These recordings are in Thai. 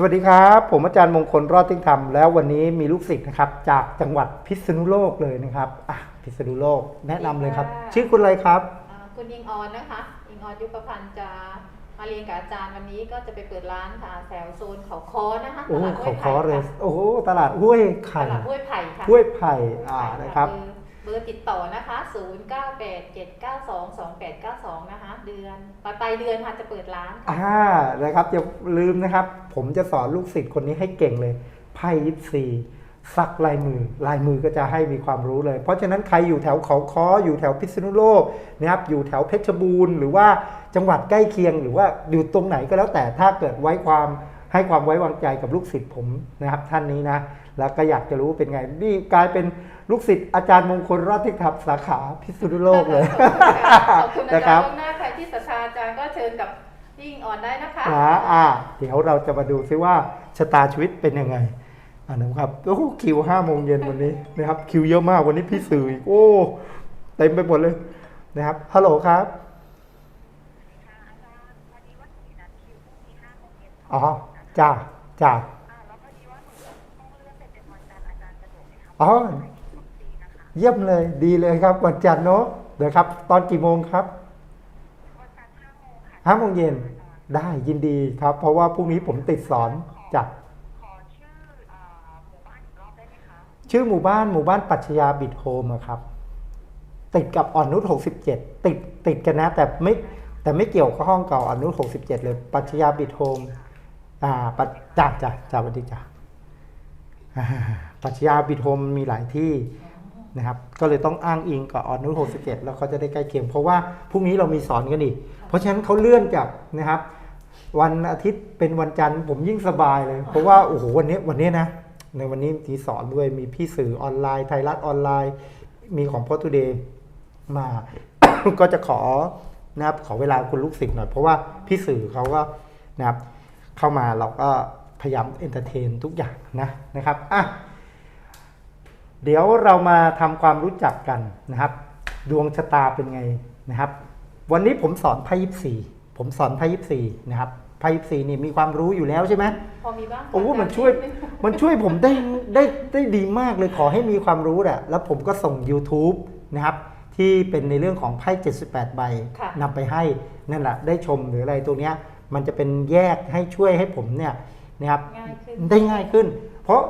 สวัสดีครับ ผมอาจารย์มงคลรอดทิ้งธรรมแล้ววันนี้มีลูกศิษย์นะครับ จากจังหวัดพิษณุโลกเลยนะครับอะพิษณุโลกแนะนำเลยครับ ค่ะ ชื่อคุณอะไรครับ อ่าคุณยิงออนนะคะยิงออนยุคประพันธ์จะมาเรียนกับอาจารย์วันนี้ก็จะไปเปิดร้านค่ะแถวโซนเขาคอนะคะโอ้ตลาดขห้อวยขไผ่อเลยค่ะโอ้โหตลาดห้วยตไข่ลาดห้วยไผ่ค่ะห้วยไผ่ห้วยอ่าไผ่นะครับเบอร์เบอร์ติดต่อนะคะ 0 9 8 7 9 2 2 8 9 2 นะคะ เดือนปลายปลายเดือนค่ะจะเปิดร้านค่ะ อ่านะครับอย่าลืมนะครับ ผมจะสอนลูกศิษย์คนนี้ให้เก่งเลยไพ่ยิปซีสักลายมือ ลายมือก็จะให้มีความรู้เลย เพราะฉะนั้นใครอยู่แถวเขาค้ออยู่แถวพิษณุโลกนะครับอยู่แถวเพชรบูรณ์หรือว่าจังหวัดใกล้เคียง หรือว่าอยู่ตรงไหนก็แล้วแต่ถ้าเกิดไว้ความ ให้ความไว้วางใจกับลูกศิษย์ผมนะครับท่านนี้นะ แล้วก็อยากจะรู้เป็นไง นี่กลายเป็นลูกศิษย์อาจารย์มงคลรอดที่ทับสาขาพิษณุโลกเลยขอบคุณอานะคจารัรบย์ล่วงหน้าใครที่ศรัทธาอาจารย์ก็เชิญกับพี่ยิงออนได้นะคะนะอ่าเดี๋ยวเราจะมาดูซิว่าชะตาชีวิตเป็นยังไงอ่านะครับโอ้โหคิวห้าโมงเย็นวันนี้นะครับคิวเยอะมากวันนี้พี่สื่ออีกโอ้เต็มไปหมดเลยนะครับฮัลโหลครับค่ะอาจารย์พอ จ่าจ้าจ้าอ่าแล้วพอดีว่าหนูต้องเลื่อนไปเป็นวันจันทร์อาจารย์สะดวกไหมคะอ๋อเยี่ยมเลยดีเลยครับวันจันทร์เนาะเดี๋ยวครับ ตอนกี่โมงครับวันจันทร์ห้าโมงค่ะห้าโมงเย็นได้ยินดีครับ เพราะว่าพรุ่งนี้ผมติดสอนจากชื่ออ่าหมู่บ้านหมคะชื่อหมู่บ้านหมู่บ้านปัชญาบิดโฮมครับ ติดกับอ่อนนุช67 ติดติดกันนะ แต่ไม่แต่ไม่เกี่ยวกับห้องเก่าอ่อนนุช67 เลยปัชญาบิดโฮม อ่าปัจจ่าจ่าจ่าวัสดีจ้าอ่าปัชญาบิดโฮมมีหลายที่นะครับ ก็เลยต้องอ้างอิงกับอ่อนนุช67แล้วเขาจะได้ใกล้เคียง เพราะว่าพรุ่งนี้เรามีสอนกันอีก เพราะฉะนั้นเขาเลื่อนจากนะครับ วันอาทิตย์เป็นวันจันทร์ผมยิ่งสบายเลย เพราะว่าโอ้โหวันนี้วันนี้นะ ในวันนี้มีสอนด้วยมีพี่สื่อออนไลน์ไทยรัฐออนไลน์ มีของพ o ตูเดย์มา ก็จะขอนะครับขอเวลาคุณลูกศิษย์หน่อยเพราะว่าพี่สื่อเขาก็นะครับ เข้ามาเราก็พยายามเอนเตอร์เทนทุกอย่างนะนะครับอะเดี๋ยวเรามาทำความรู้จักกันนะครับ ดวงชะตาเป็นไงนะครับ วันนี้ผมสอนไพ่ยิปซีผมสอนไพ่ยิปซีนะครับไพ่ยิปซีนี่มีความรู้อยู่แล้วใช่ไหมพอมีบ้างค่ะโอ้โหอาจารมันช่วยดงมันช่วยผมได้ได้ได้ดีมากเลยขอให้มีความรู้แหละแล้วผมก็ส่ง YouTube นะครับ ที่เป็นในเรื่องของไพ่78 ใบค่ะนำไปให้นั่นแหละได้ชมหรืออะไรตัวเนี้ย มันจะเป็นแยกให้ช่วยให้ผมเนี่ยนะครับง่ายขึ้นได้ง่ายขึ้น เพราะ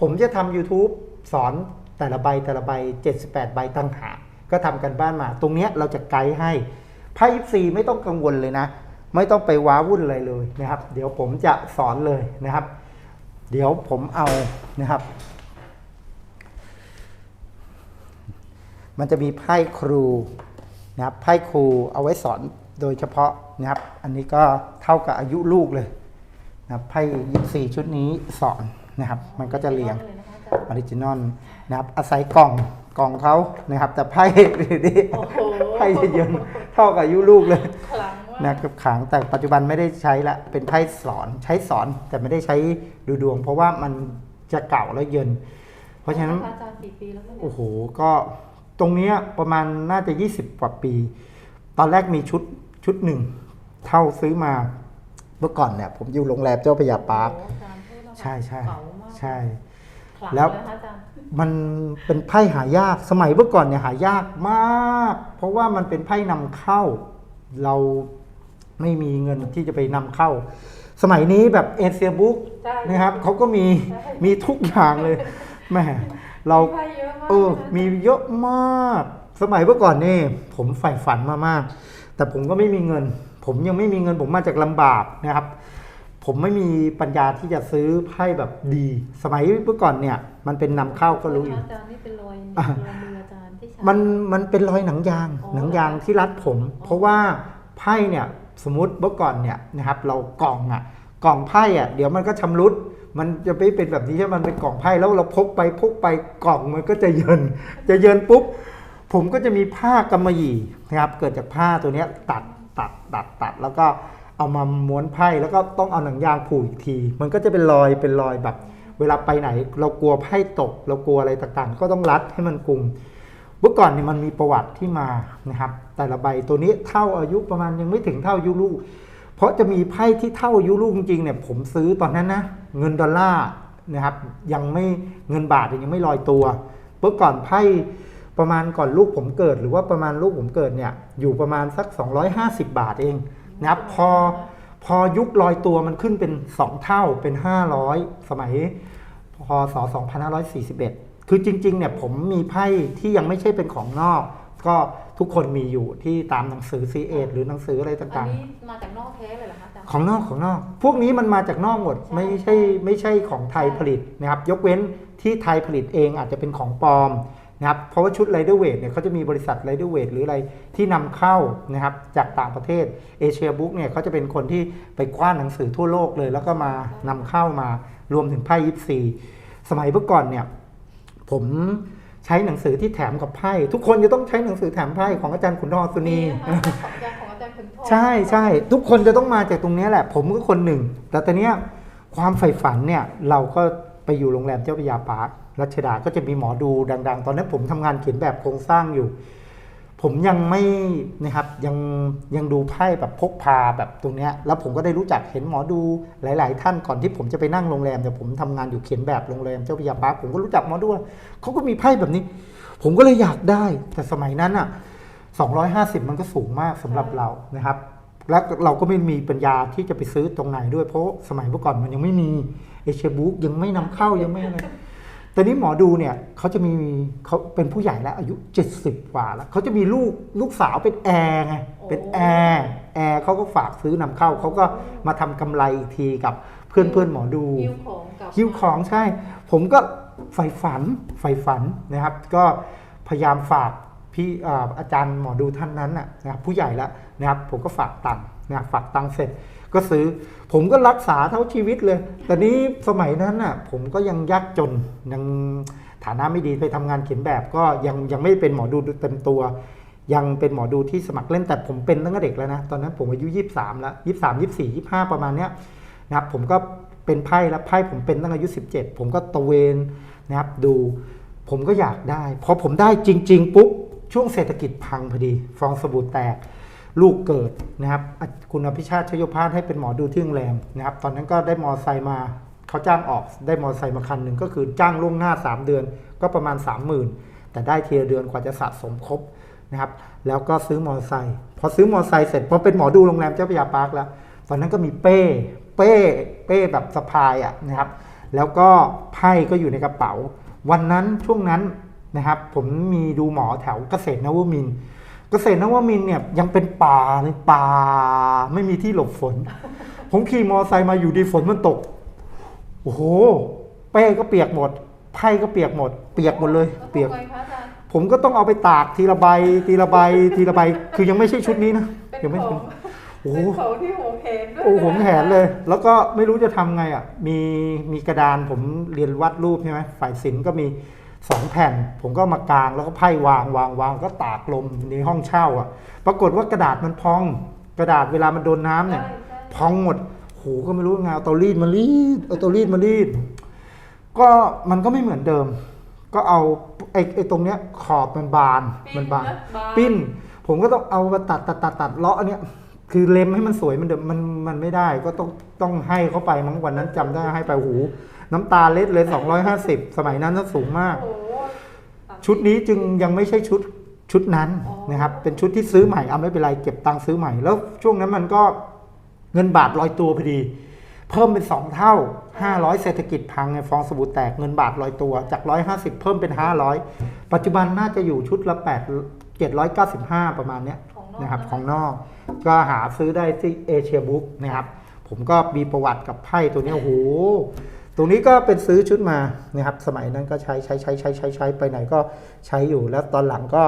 ผมจะทำ YouTube สอนแต่ละใบแต่ละใบ 78 ใบตั้งหากก็ทำกันบ้านมา ตรงเนี้ยเราจะไกด์ให้ไพ่ยิปซีไม่ต้องกังวลเลยนะ ไม่ต้องไปว้าวุ่นอะไรเลยนะครับ เดี๋ยวผมจะสอนเลยนะครับ เดี๋ยวผมเอานะครับ มันจะมีไพ่ครูนะครับไพ่ครูเอาไว้สอนโดยเฉพาะ นะครับ อันนี้ก็เท่ากับอายุลูกเลยนะครับไพ่ยิสี่ชุดนี้สอนนะครับ มันก็จะเรียงลนะคะอาจารย์ออริจินอลนะครับอาศัยกล่องกล่องเขานะครับ แต่ไพ่นี่โอ้โหไพ่เยอะๆเท่ากับอายุลูกเลยขลังมากนะครับขังแต่ปัจจุบันไม่ได้ใช้ละเป็นไพ่สอนใช้สอนแต่ไม่ได้ใช้ดูดวง เพราะว่ามันจะเก่าแล้วเยินเพราะฉะนั้นอาจารย์กี่ปีแล้วเนี่ยโอ้โหก็ตรงเนี้ยประมาณน่าจะ 20 กว่าปี ตอนแรกมีชุดชุดหนึ่ง เท่าซื้อมาเมื่อก่อนเนี่ยผมอยู่โรงแรมเจ้าพระยาปาร์คโอ้โหอาจารย์พูดแล้วใช่ใช่เก่ามากใช่ขลังแล้วเยนะคะอาจารย์มันเป็นไพ่หายากสมัยเมื่อก่อนเนี่ยหายากมาก เพราะว่ามันเป็นไพ่นำเข้า เราไม่มีเงินที่จะไปนำเข้า สมัยนี้แบบเอเชียบุ๊กใช่นะครับเขาก็มีใช่มีทุกอย่างเลยแหม่เราไพ่เยอะมากเออนะคะมีเยอะมาก สมัยเมื่อก่อนนี่ผมใฝ่ฝันมามาก แต่ผมก็ไม่มีเงิน ผมยังไม่มีเงินผมมาจากลำบากนะครับ ผมไม่มีปัญญาที่จะซื้อไพ่แบบดี สมัยเมื่อก่อนเนี่ย มันเป็นนำเข้าก็รู้อยู่อาจารย์นี่เป็นรอยอะรอยมืออาจารย์ที่ใช้มันมันเป็นรอยหนังยางอ๋อหนังยางที่รัดผม เพราะว่าไพ่เนี่ยสมมติเมื่อก่อนเนี่ยนะครับเรากล่องอะกล่องไพ่อะเดี๋ยวมันก็ชำรุดมันจะไม่เป็นแบบนี้ใช่ไหมมันเป็นกล่องไพ่แล้วเราพกไปพกไปกล่องมันก็จะเยิน จะเยินปุ๊บ ผมก็จะมีผ้ากำมะหยี่นะครับ เกิดจากผ้าตัวเนี้ยตัด ตัดตัดตัดแล้วก็เอามาม้วนไพ่แล้วก็ต้องเอาหนังยางผูกอีกที มันก็จะเป็นรอยเป็นรอยแบบ เวลาไปไหน เรากลัวไพ่ตก เรากลัวอะไรต่างๆ ก็ต้องรัดให้มันกลุ่มเมื่อก่อนเนี่ยมันมีประวัติที่มานะครับ แต่ละใบตัวนี้เท่าอายุประมาณยังไม่ถึงเท่าอายุลูก เพราะจะมีไพ่ที่เท่าอายุลูกจริงๆเนี่ยผมซื้อตอนนั้นนะเงินดอลลาร์นะครับยังไม่เงินบาทยังไม่ลอยตัวเมื่อก่อนไพ่ ประมาณก่อนลูกผมเกิด หรือว่าประมาณลูกผมเกิดเนี่ยอยู่ประมาณสัก 250 บาทเองนะครับพอพอยุคลอยตัวมันขึ้นเป็น 2 เท่าเป็น 500 สมัยพศ2541 คือจริงๆเนี่ยผมมีไพ่ที่ยังไม่ใช่เป็นของนอก ก็ทุกคนมีอยู่ที่ตามหนังสือซีเอหรือหนังสืออะไรอันต่างนี้มาจากนอกแท้เลยเหรอคะอาจารย์ ๆ ของนอกของนอก พวกนี้มันมาจากนอกหมดใช่ไม่ใช่ไม่ใช่ของไทยผลิตนะครับ ยกเว้นที่ไทยผลิตเองอาจจะเป็นของปลอม นะครับเพราะว่าชุดไรเดอร์เวทเนี่ยเขาจะมีบริษัทไรเดอร์เวทหรืออะไรที่นำเข้านะครับจากต่างประเทศเอเชียบุ๊กเนี่ยเขาจะเป็นคนที่ไปคว้านหนังสือทั่วโลกเลย แล้วก็มานำเข้ามารวมถึงไพ่ยิปซีสมัยเมื่อก่อนเนี่ยผมใช้หนังสือที่แถมกับไพ่ทุกคนจะต้องใช้หนังสือแถมไพ่ของอาจารย์ขุนทองสุนีนะคะของอาจารย์ของอาจารย์ขุนทองใช่ใช่ทุกคนจะต้องมาจากตรงเนี้ยแหละ ผมก็คนหนึ่ง แต่ตอนเนี้ยความใฝ่ฝันเนี่ยเราก็ไปอยู่โรงแรมเจ้าพระยาปาร์ค รัชดาก็จะมีหมอดูดัง ๆ ตอนนั้นผมทำงานเขียนแบบโครงสร้างอยู่ ผมยังไม่นะครับยังยังดูไพ่แบบพกพาแบบตรงเนี้ยแล้วผมก็ได้รู้จักเห็นหมอดูหลาย ๆ ท่านก่อนที่ผมจะไปนั่งโรงแรมแต่ผมทำงานอยู่เขียนแบบโรงแรมเจ้าพยาปาผมก็รู้จักหมอดูเขาก็มีไพ่แบบนี้ ผมก็เลยอยากได้ แต่สมัยนั้นอะ250 มันก็สูงมากสำหรับเรานะครับแล้วเราก็ไม่มีปัญญาที่จะไปซื้อตรงไหนด้วยเพราะสมัยเมื่อก่อนมันยังไม่มีเอเชียบุ๊กยังไม่นำเข้ายังไม่อะไร แต่นี้หมอดูเนี่ยเขาจะมีเขาเป็นผู้ใหญ่แล้วอายุ 70 กว่าแล้วเขาจะมีลูกลูกสาวเป็นแอร์ไงเป็นแอร์แอร์เขาก็ฝากซื้อนำเข้าเขาก็มาทำกำไรอีกทีกับเพื่อนเพื่อนๆหมอดูหิ้วของกับคิวของใช่ ผมก็ใฝ่ฝันใฝ่ฝันนะครับ ก็พยายามฝากพี่อ่าอาจารย์หมอดูท่านนั้นน่ะนะครับผู้ใหญ่แล้วนะครับผมก็ฝากตังค์นะครับฝากตังค์เสร็จ ก็ซื้อ ผมก็รักษาเท่าชีวิตเลย แต่นี้สมัยนั้นน่ะผมก็ยังยากจนยังฐานะไม่ดีไปทำงานเขียนแบบก็ยังยังไม่เป็นหมอดูเต็มตัว ยังเป็นหมอดูที่สมัครเล่นแต่ผมเป็นตั้งแต่เด็กแล้วนะ ตอนนั้นผมอายุ 23 แล้ว 23 24 25 ประมาณเนี้ยนะครับผมก็เป็นไพ่แล้วไพ่ผมเป็นตั้งอายุ 17 ผมก็ตะเวนนะครับดูผมก็อยากได้พอผมได้จริง ๆ ปุ๊บช่วงเศรษฐกิจพังพอดี ฟองสบู่แตก ลูกเกิดนะครับคุณอภิชาติชโยพาสให้เป็นหมอดูที่โรงแรมนะครับตอนนั้นก็ได้มอไซค์มาเขาจ้างออกได้มอไซค์มาคันหนึ่งก็คือจ้างล่วงหน้า 3 เดือนก็ประมาณ 30,000 แต่ได้ทีละเดือนกว่าจะสะสมครบนะครับแล้วก็ซื้อมอไซค์พอซื้อมอไซค์เสร็จพอเป็นหมอดูโรงแรมเจ้าพระยาปาร์คแล้วตอนนั้นก็มีเป้เป้เป้แบบสะพายอะนะครับแล้วก็ไพ่ก็อยู่ในกระเป๋า วันนั้นช่วงนั้นนะครับผมมีดูหมอแถวเกษตรนวมินทร์ เกษตรนวมินทร์เนี่ยยังเป็นป่าเลยป่า ไม่มีที่หลบฝน ผมขี่มอไซค์มาอยู่ดีฝนมันตก โอ้โห เป้ก็เปียกหมด ไพ่ก็เปียกหมด เปียกหมดเลยแล้วเปียกทำไงคะอาจารย์ผมก็ต้องเอาไปตากทีละใบทีละใบทีละใบ คือยังไม่ใช่ชุดนี้นะเป็นยังไม่ของโอ้โหเป็นของที่โหงเห็นด้วยโอ้ผมแหนเลย แล้วก็ไม่รู้จะทำไงอะ มีมีกระดานผมเรียนวาดรูปใช่ไหมฝ่ายศิลป์ก็มี สองแผ่น ผมก็มากางแล้วก็ไพ่วางวางวางก็ตากลมในห้องเช่าอะ ปรากฏว่ากระดาษมันพอง กระดาษเวลามันโดนน้ำเนี่ยใช่ใช่พองหมดโหก็ไม่รู้ไงเอาเตารีดมารีดเอาเตารีดมารีด ก็มันก็ไม่เหมือนเดิม ก็เอาไอ้ไอ้ตรงเนี้ยขอบมันบานมันบาน ปิ้น ผมก็ต้องเอามาตัดตัดตัดตัดเลาะอันเนี้ยคือเล็มให้มันสวยมันเดิมมันมันไม่ได้ ก็ต้องต้องให้เขาไปมั้งวันนั้นจำได้ให้ไปหู น้ำตาเล็ดเลย 250 สมัยนั้นน่าสูงมากโอ้โหชุดนี้จึงยังไม่ใช่ชุดชุดนั้นอ๋อนะครับ เป็นชุดที่ซื้อใหม่เอาไม่เป็นไรเก็บตังค์ซื้อใหม่ แล้วช่วงนั้นมันก็เงินบาทลอยตัวพอดี เพิ่มเป็น 2 เท่า 500 เศรษฐกิจพังไงฟองสบู่แตกเงินบาทลอยตัวจาก 150 เพิ่มเป็น 500 ปัจจุบันน่าจะอยู่ชุดละ8 795 ประมาณเนี้ยของนอกนะครับของนอกก็หาซื้อได้ที่เอเชียบุ๊กนะครับ ผมก็มีประวัติกับไพ่ตัวเนี้ยโอ้โห ตรงนี้ก็เป็นซื้อชุดมานะครับสมัยนั้นก็ใช้ใช้ใช้ใช้ใช้ใช้ไปไหนก็ใช้อยู่แล้วตอนหลังก็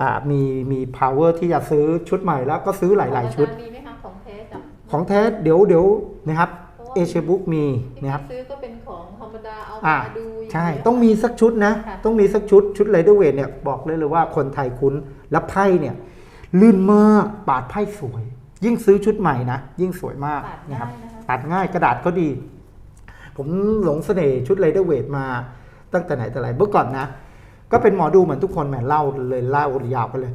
อ่ามีมี power ที่จะซื้อชุดใหม่แล้วก็ซื้อหลาย ๆ ชุดของอจรมีไหมคะของเทสอะของแท้เดี๋ยวเดี๋ยวนะครับเอเชียบุ๊กมีที่นะครับพี่ซื้อก็เป็นของธรรมดาเอาอ่ามาดูย่าใช่เดียวต้องมีสักชุดนะค่ะต้องมีสักชุดชุดไรเดอร์เวทเนี่ยบอกเลยเลยว่าคนไทยคุ้นแล้วไพ่เนี่ยลื่นมากปาดไพ่สวย ยิ่งซื้อชุดใหม่นะ ยิ่งสวยมากตัดนะคง่ารับยนะคะตัดง่ายกระดาษก็ดี ผมหลงเสน่ห์ชุดไรเดอร์เวทมาตั้งแต่ไหนแต่ไรเมื่อก่อนนะ ก็เป็นหมอดูเหมือนทุกคนแหมเล่าเลยเล่ายาวไปเลย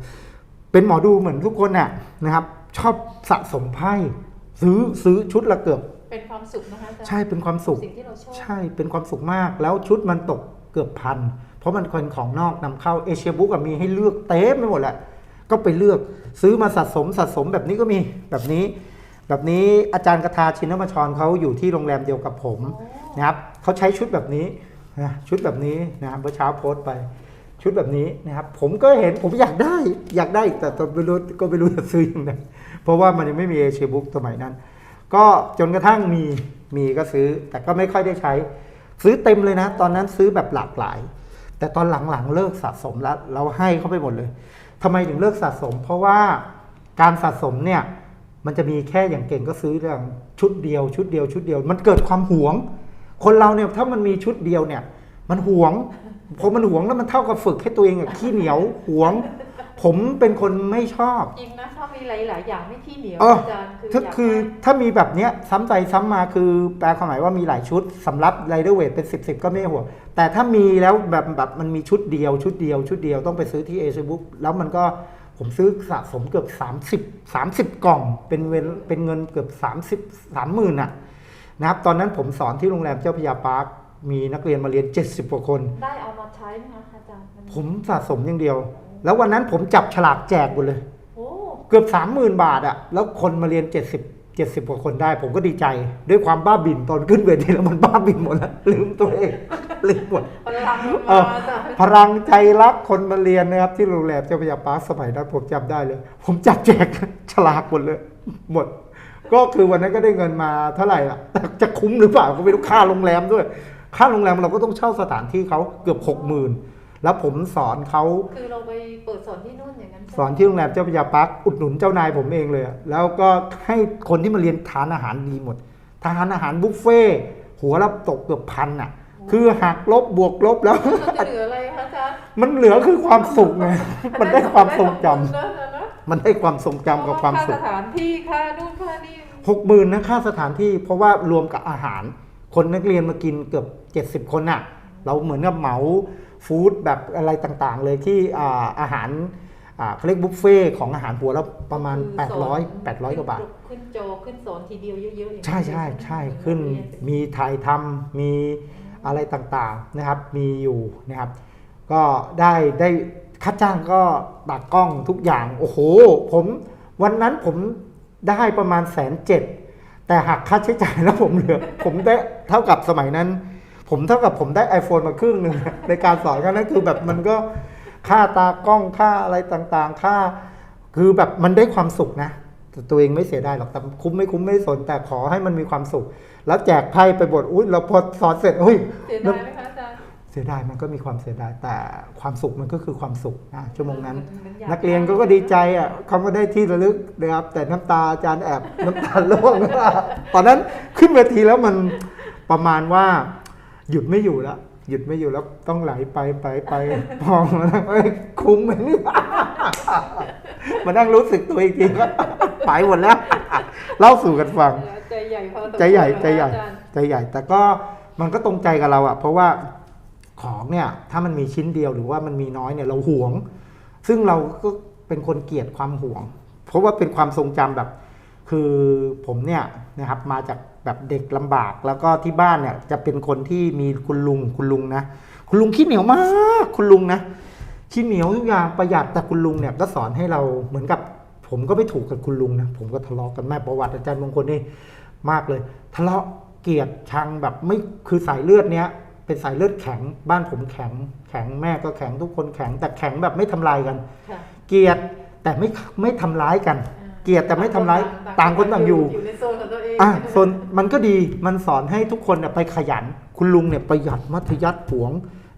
เป็นหมอดูเหมือนทุกคนน่ะนะครับ ชอบสะสมไพ่ซื้อซื้อชุดละเกือบ เป็นความสุขนะคะอาจารย์ใช่เป็นความสุขสิ่งที่เราชอบใช่เป็นความสุขมาก แล้วชุดมันตกเกือบพันเพราะมันเป็นของนอกนำเข้าเอเชียบุ๊กมีให้เลือกเต็มไปหมดแหละก็ไปเลือกซื้อมาสะสมสะสมแบบนี้ก็มีแบบนี้ แบบนี้อาจารย์กทาชินมัชรเขาอยู่ที่โรงแรมเดียวกับผมโอ้นะครับเขาใช้ชุดแบบนี้นะชุดแบบนี้นะครับเมื่อเช้าโพสต์ไป ชุดแบบนี้นะครับ ผมก็เห็นผมอยากได้อยากได้แต่ตอนไม่รู้ก็ไม่รู้จะซื้อยังไงเพราะว่ามันยังไม่มีเอเชียบุ๊กสมัยนั้น ก็จนกระทั่งมีมีก็ซื้อ แต่ก็ไม่ค่อยได้ใช้ ซื้อเต็มเลยนะ ตอนนั้นซื้อแบบหลากหลาย แต่ตอนหลังๆเลิกสะสมแล้ว เราให้เขาไปหมดเลยทำไมถึงเลิกสะสม เพราะว่าการสะสมเนี่ย มันจะมีแค่อย่างเก่งก็ซื้อเรื่องชุดเดียว ชุดเดียว ชุดเดียว มันเกิดความหวง คนเราเนี่ยถ้ามันมีชุดเดียวเนี่ย มันหวงพอมันหวงแล้วมันเท่ากับฝึกให้ตัวเองอะขี้เหนียวหวง ผมเป็นคนไม่ชอบ จริงนะถ้ามีหลายๆอย่างไม่ขี้เหนียวเอออาจารย์คือถ้าอยากคือได้ถ้ามีแบบเนี้ยซ้ำใจซ้ำมาคือแปลความหมายว่ามีหลายชุดสำหรับไรเดอร์เวทเป็น 10บสก็ไม่ห่วงแต่ถ้ามีแล้วแบบแบบมันมีชุดเดียวชุดเดียวชุดเดียวต้องไปซื้อที่เอเชียบุ๊กแล้วมันก็ ผมซื้อสะสมเกือบ30 30 กล่อง เป็นเวนเป็นเงินเกือบ30 30,000อะนะครับตอนนั้นผมสอนที่โรงแรมเจ้าพระยาปาร์คมีนักเรียนมาเรียน 70กว่าคน ได้เอามาใช้ไหมคะอาจารย์มันผมสะสมอย่างเดียว แล้ววันนั้นผมจับฉลากแจกหมดเลยโอ้เกือบสามหมื่นบาทอะแล้วคนมาเรียน 70 70กว่าคนได้ ผมก็ดีใจ ด้วยความบ้าบิ่นตอนขึ้นเวทีแล้วมันบ้าบิ่นหมดแล้วลืมตัวเอง ลืมหมดพลังเอมาออาจารย์พลังใจรักคนมาเรียนนะครับ ที่โรงแรมเจ้าพระยาปาร์คสมัยนั้นผมจำได้เลย ผมจับแจกฉลากหมดเลย หมด ก็คือวันนั้นก็ได้เงินมาเท่าไหร่อะแต่จะคุ้มหรือเปล่าก็ไม่รู้ค่าโรงแรมด้วย ค่าโรงแรมเราก็ต้องเช่าสถานที่เขาเกือบหกหมื่นแล้วผมสอนเขาคือเราไปเปิดสอนที่นู่นอย่างนั้นใช่ไหมสอนที่โรงแรมเจ้าพระยาปาร์คอุดหนุนเจ้านายผมเองเลยอะแล้วก็ให้คนที่มาเรียนทานอาหารดีหมด ทานอาหารบุฟเฟ่ต์หัวละตกเกือบพันอะ คือหักลบบวกลบแล้วเราจะเหลืออะไรคะอาจารย์มันเหลือคือความสุขไงมันได้ความทรงจำได้ของคุณนะมันได้ความทรงจำกับความสุขค่สถานที่ค่านู่นค่านี่ หกหมื่นนะค่าสถานที่เพราะว่ารวมกับอาหาร คนนักเรียนมากินเกือบเจ็ดสิบคนน่ะ เราเหมือนกับเหมาฟู้ดแบบอะไรต่างๆ เลยที่อ่าอาหารอ่าเขาเรียกบุฟเฟ่ต์ของอาหารหัวละประมาณ คือสอน800 800 กว่าบาท ขึ้นโจขึ้นสอนทีเดียวเยอะๆอย่างนี้ใช่ใช่ใช่ขึ้นมีถ่ายทำมี อะไรต่างๆนะครับมีอยู่นะครับ ก็ได้ได้ค่าจ้างก็ตากล้องทุกอย่างโอ้โห ผมวันนั้นผมได้ประมาณแสนเจ็ดแต่หักค่าใช้จ่ายแล้วผมเหลือ ผมได้เท่ากับสมัยนั้น ผมเท่ากับผมได้ iPhone มาครึ่งหนึ่งในการสอนก็นั่นคือแบบมันก็ค่าตากล้องค่าอะไรต่างๆ ค่า คือแบบมันได้ความสุขนะแต่ตัวเองไม่เสียดายหรอกแต่คุ้มไม่คุ้มไม่สนแต่ขอให้มันมีความสุข แล้วแจกไพ่ไปบทอุ้ยเราพอสอนเสร็จอุ้ยเสียดายไหมคะอาจารย์ เสียดายมันก็มีความเสียดายแต่ความสุขมันก็คือความสุขนะชั่วโมงนั้นเหมืออยานักเรียนก็ก็ดีใจอะเขาก็ได้ที่ระลึกนะครับ แต่น้ำตาอาจารย์แอบ น้ำตาร่วง ตอนนั้นขึ้นเวทีแล้วมันประมาณว่า หยุดไม่อยู่แล้วหยุดไม่อยู่แล้วต้องไหลไปไปไปพอมานั่งเอ้ยคุ้มไหมเนี่ย มานั่งรู้สึกตัวอีกทีก็ไปหมดแล้ว เล่าสู่กันฟัง ใจใหญ่พอสมควรใจใหญ่ใจใหญ่อาจารย์ใจใหญ่ แต่ก็มันก็ตรงใจกับเราอะเพราะว่าของเนี่ยถ้ามันมีชิ้นเดียวหรือว่ามันมีน้อยเนี่ยเราหวง ซึ่งเราก็เป็นคนเกลียดความหวง เพราะว่าเป็นความทรงจำแบบ คือผมเนี่ยนะครับมาจากแบบเด็กลำบากแล้วก็ที่บ้านเนี่ยจะเป็นคนที่มีคุณลุงคุณลุงนะ คุณลุงขี้เหนียวมาก คุณลุงนะ ขี้เหนียวทุกอย่างประหยัดแต่คุณลุงเนี่ยก็สอนให้เราเหมือนกับ ผมก็ไม่ถูกกับคุณลุงนะผมก็ทะเลาะกันแม่ประวัติอาจารย์มงคลนี่มากเลย ทะเลาะเกลียดชังแบบไม่คือสายเลือดเนี้ยเป็นสายเลือดแข็งบ้านผมแข็ง แข็งแม่ก็แข็งทุกคนแข็ง แต่แข็งแบบไม่ทำลายกันค่ะเกลียดแต่ไม่ไม่ทำร้ายกันอ่าเกลียดแต่ไม่ทำร้ายต่างคนต่างอยู่อยู่ในโซนของตัวเองอะส่วนมันก็ดีมันสอนให้ทุกคนเนี่ยไปขยัน คุณลุงเนี่ยประหยัดมัธยัติหวง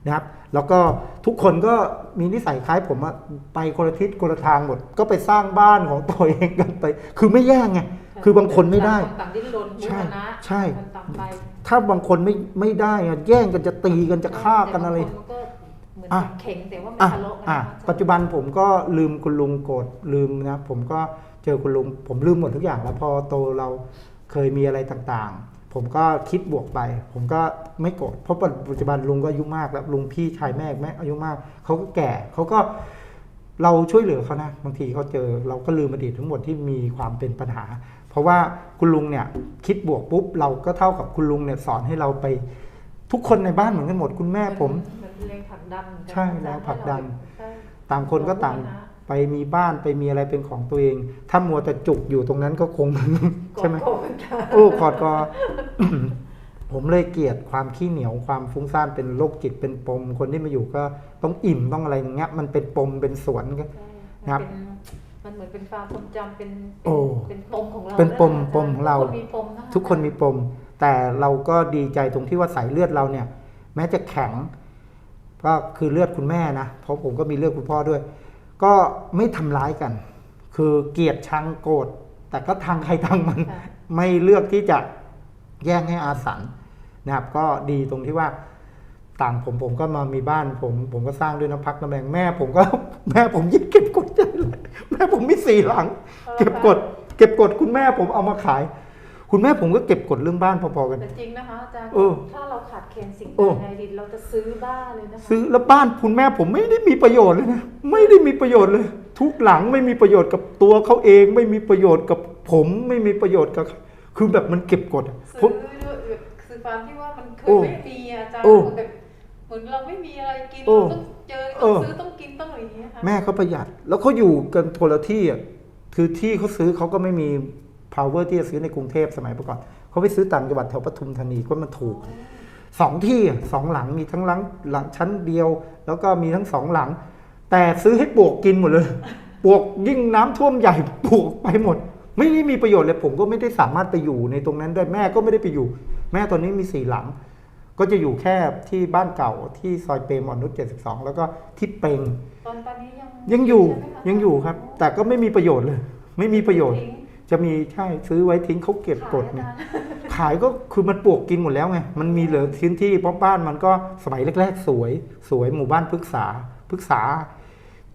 นะครับ แล้วก็ทุกคนก็มีนิสัยคล้ายผมอะไปคนละทิศคนละทางหมด ก็ไปสร้างบ้านของตัวเองกันไป คือไม่แย่งไงคือบางคนไม่ได้ต่างต่างดิ้นรนใช่มุนะใช่คนต่างไปถ้าบางคนไม่ไม่ได้อะแย่งกันจะตีกันจะฆ่ากันอะไรแต่บางคนมันก็เหมือนอะเข่งแต่ว่าไม่อะทะเลาะกันอะนะปัจจุบันผมก็ลืมคุณลุงโกรธลืมนะผมก็เจอคุณลุงผมลืมหมดทุกอย่างแล้วพอโตเราเคยมีอะไรต่างๆ ผมก็คิดบวกไป ผมก็ไม่โกรธเพราะปัจจุบันลุงก็อายุมากแล้วลุงพี่ชายแม่แม่อายุมากเขาก็แก่เขาก็เราช่วยเหลือเขานะบางทีเขาเจอเราก็ลืมอดีตทั้งหมดที่มีความเป็นปัญหา เพราะว่าคุณลุงเนี่ยคิดบวกปุ๊บเราก็เท่ากับคุณลุงเนี่ยสอนให้เราไปทุกคนในบ้านเหมือนกันหมดคุณแม่ผมเหมือนแรงผลักดันเหมือนกันใช่แรงผลักดันใช่ต่างคนก็ต่าง ไปมีบ้านไปมีอะไรเป็นของตัวเอง ถ้ามัวแต่จุกอยู่ตรงนั้นก็คงใช่ไหมกดโกงกันโอ้ขอดก็ผมเลยเกลียดความขี้เหนียวความฟุ้งซ่านเป็นโรคจิตเป็นปม คนที่มาอยู่ก็ต้องอิ่มต้องอะไรอย่างเงี้ยมันเป็นปมเป็นสวนก็ใช่ครับมันเป็นมันเหมือนเป็นความทรงจำเป็นโอ้เป็นปมของเราเป็นปมด้วยะปมของเราทุกคนมีปมะทุกคนมีปม แต่เราก็ดีใจตรงที่ว่าสายเลือดเราเนี่ย แม้จะแข็ง ก็คือเลือดคุณแม่นะเพราะผมก็มีเลือดคุณพ่อด้วย ก็ไม่ทำร้ายกัน คือเกลียดชังโกรธแต่ก็ทางใครทางมันค่ะไม่เลือกที่จะแย่งให้อาสันนะครับ ก็ดีตรงที่ว่าต่างผมผมก็มามีบ้านผมผมก็สร้างด้วยน้ำพักน้ำแรงแม่ผมก็แม่ผมยิ่งเก็บกดใจเลยแม่ผมมีสี่หลัง เก็บกด เก็บกดคุณแม่ผมเอามาขาย คุณแม่ผมก็เก็บกดเรื่องบ้านพอๆกัน แต่จริงนะคะอาจารย์เออถ้าเราขาดแคลนสิ่งโอ้ใดในดินเราจะซื้อบ้านเลยนะคะซื้อแล้วบ้านคุณแม่ผมไม่ได้มีประโยชน์เลยนะไม่ได้มีประโยชน์เลย ทุกหลังไม่มีประโยชน์กับตัวเขาเอง ไม่มีประโยชน์กับผมไม่มีประโยชน์กับ คือแบบมันเก็บกดอะผซื้อมด้วยแบบคือความที่ว่ามันเคโอ้ยไม่มีอะอาจารย์โอ้เหมือนแบบเหมือนเราไม่มีอะไรกินโอ้เราต้องเจอเอต้องอซื้อต้องกินต้องอะไรอย่างเงี้ยค่ะแม่เขาประหยัด แล้วเขาอยู่กันคนละที่อะคือที่เขาซื้อเขาก็ไม่มี power ที่จะซื้อในกรุงเทพสมัยก่อนเขาไปซื้อต่างจังหวัดแถวปทุมธานีก็มันถูกสองที่อะสองหลังมีทั้งหลังหลังชั้นเดียว แล้วก็มีทั้งสองหลัง แต่ซื้อให้ปลวกกินหมดเลยปลวกยิ่งน้ำท่วมใหญ่ปลวกไปหมด ไม่ได้มีประโยชน์เลยผมก็ไม่ได้สามารถไปอยู่ในตรงนั้นด้วยแม่ก็ไม่ได้ไปอยู่ แม่ตอนนี้มีสี่หลัง ก็จะอยู่แค่ที่บ้านเก่าที่ซอยเปรมอ่อนนุช72 แล้วก็ที่เปงตอนตอนนี้ยังยังอยู่ใช่ไหมคะยังอยู่ครับ แต่ก็ไม่มีประโยชน์เลย ไม่มีประโยชน์ทิ้ง จะมีใช่ซื้อไว้ทิ้งเขาเก็บกดขายเนี่ยอาจารย์ขายก็คือมันปลวกกินหมดแล้วไงมันมีเหลือพื้นที่เพราะบ้านมันก็สมัยแรกๆ สวย สวยหมู่บ้านพฤกษาพฤกษา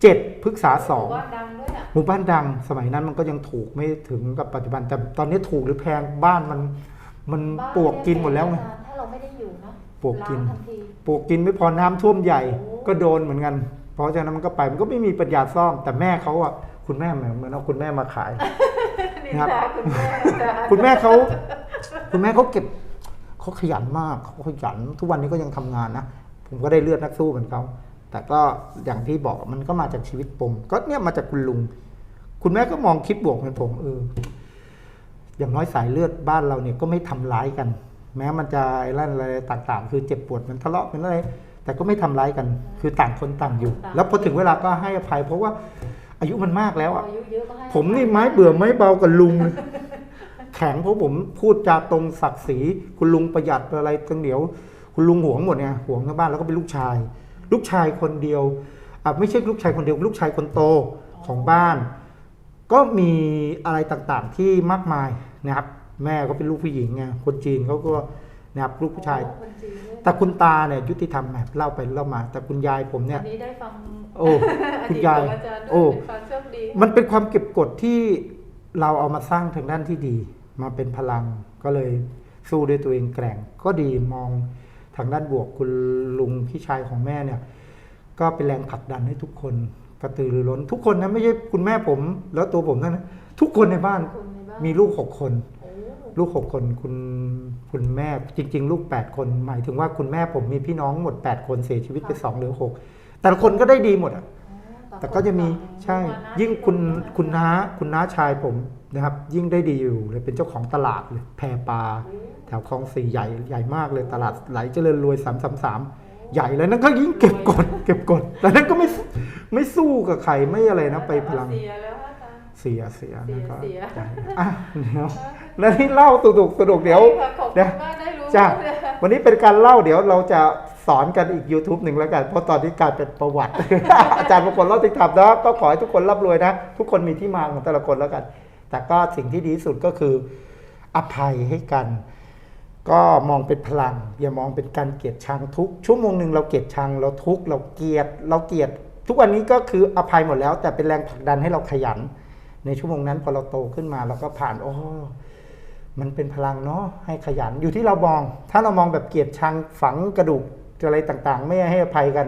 เจ็ดพฤกษาสองว่าดังด้วยอะหมู่บ้านดังสมัยนั้นมันก็ยังถูกไม่ถึงกับปัจจุบัน แต่ตอนนี้ถูกหรือแพงบ้านมันมันบ้านปลวกกินหมดแล้วไงอาจารย์ถ้าเราไม่ได้อยู่นะปลวกกินล้างทันทีปลวกกินไม่พอน้ำท่วมใหญ่โอ้ก็โดนเหมือนกัน เพราะฉะนั้นมันก็ไปมันก็ไม่มีปัญญาซ่อมแต่แม่เขาอะ คุณแม่เหมือนเหมือนเอาคุณแม่มาขายนิครับนทาคุณแม่อาจารย์คุณแม่เขาคุณแม่เขาเก็บเขาขยันมากเขาขยันทุกวันนี้ก็ยังทำงานนะผมก็ได้เลือดนักสู้เหมือนเขาแต่ก็อย่างที่บอกมันก็มาจากชีวิตผมก็เนี่ยมาจากคุณลุง คุณแม่ก็มองคิดบวกเหมือนผมเอออย่างน้อยสายเลือดบ้านเราเนี่ยก็ไม่ทำร้ายกัน แม้มันจะไอ้นั่นอะไรต่างๆ คือเจ็บปวดมันทะเลาะเป็นอะไรแต่ก็ไม่ทำร้ายกัน คือต่างคนต่างอยู่ แล้วพอถึงเวลาก็ให้อภัย เพราะว่า อายุมันมากแล้วอะอายุเยอะก็ให้ผมนี่ไม้เบื่อไม้เบากับลุงเลยแข็งเพราะผมพูดจาตรงศักดิ์ศรีคุณลุงประหยัดอะไรตั้งเดี๋ยว คุณลุงหวงหมดไงหวงทั้งบ้านแล้วก็เป็นลูกชาย ลูกชายคนเดียวอะไม่ใช่ลูกชายคนเดียว ลูกชายคนโตของบ้าน ก็มีอะไรต่างๆที่มากมายนะครับ แม่ก็เป็นลูกผู้หญิงไงคนจีนเขาก็นะครับลูกผู้ชายโอ้คนจีนด้วยแต่คุณตาเนี่ยยุติธรรมแบบเล่าไปเล่ามา แต่คุณยายผมเนี่ย อันนี้ได้ฟัง โอ้คุณยายอดีตของอาจารย์ด้วยโอ้ เป็นความโชคดี มันเป็นความเก็บกดที่เราเอามาสร้างทางด้านที่ดี มาเป็นพลังก็เลยสู้ด้วยตัวเองแกร่ง ก็ดีมองทางด้านบวกคุณลุงพี่ชายของแม่เนี่ย ก็เป็นแรงผลักดันให้ทุกคนกระตือรือร้น ทุกคนนะไม่ใช่คุณแม่ผม แล้วตัวผมนั่นนะทุกคนในบ้านคนในบ้าน มีลูกหกคน โอ้ลูกหกคนคุณคุณแม่จริง ๆ ลูกแปดคน หมายถึงว่าคุณแม่ผมมีพี่น้องหมดแปดคนเสียชีวิตไปสองหรือหก แต่ละคนก็ได้ดีหมดอะต่างแต่ก็จะมีคนต่างใช่มีวาระยิ่งคุณที่คุณน้าคุณน้าชายผมนะครับ ยิ่งได้ดีอยู่เลยเป็นเจ้าของตลาดเลยแพรปลาแถวคลองสี่ใหญ่ใหญ่มากเลยตลาดไหลเจริญรวยสามสามสามใหญ่เลยนั่นก็ยิ่งเก็บกด เก็บกด แต่นั้นก็ไม่ไม่สู้กับใครไม่อะไรนะไปพลัง เสียแล้วอาจารย์เสียเสียนะก็เสียใช่อะเดี๋ยวแล้วที่เล่าสนุกสนุกเดี๋ยวใช่ค่ะขอบคุณเดี๋ยวมากได้รู้จ้าเลยวันนี้เป็นการเล่าเดี๋ยวเราจะ สอนกันอีก YouTube หนึ่งแล้วกัน เพราะตอนนี้กลายเป็นประวัติ อาจารย์บางคนเล่าติดขับนะก็ขอให้ทุกคนร่ำรวยนะ ทุกคนมีที่มาของแต่ละคนแล้วกัน แต่ก็สิ่งที่ดีที่สุดก็คืออภัยให้กัน ก็มองเป็นพลัง อย่ามองเป็นการเกลียดชังทุกชั่วโมงหนึ่งเราเกลียดชังเราทุกเราเกลียดเราเกลียด ทุกวันนี้ก็คืออภัยหมดแล้ว แต่เป็นแรงผลักดันให้เราขยัน ในชั่วโมงนั้นพอเราโตขึ้นมาเราก็ผ่านโอ้มันเป็นพลังเนาะให้ขยันอยู่ที่เรามอง ถ้าเรามองแบบเกลียดชังฝังกระดูก อะไรต่างๆ ไม่ให้อภัยกัน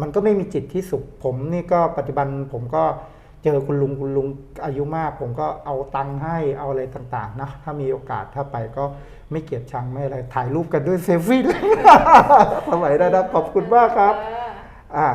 มันก็ไม่มีจิตที่สุข ผมนี่ก็ปัจจุบันผมก็จเจอคุณลุงคุณลุงอายุมาก ผมก็เอาตังค์ให้เอาอะไรต่างๆนะถ้ามีโอกาสถ้าไปก็ไม่เกลียดชังไม่อะไรถ่ายรูปกันด้วยเซลฟี่เลยสมัยนั้นนะขอบคุณมากครับเอออ่า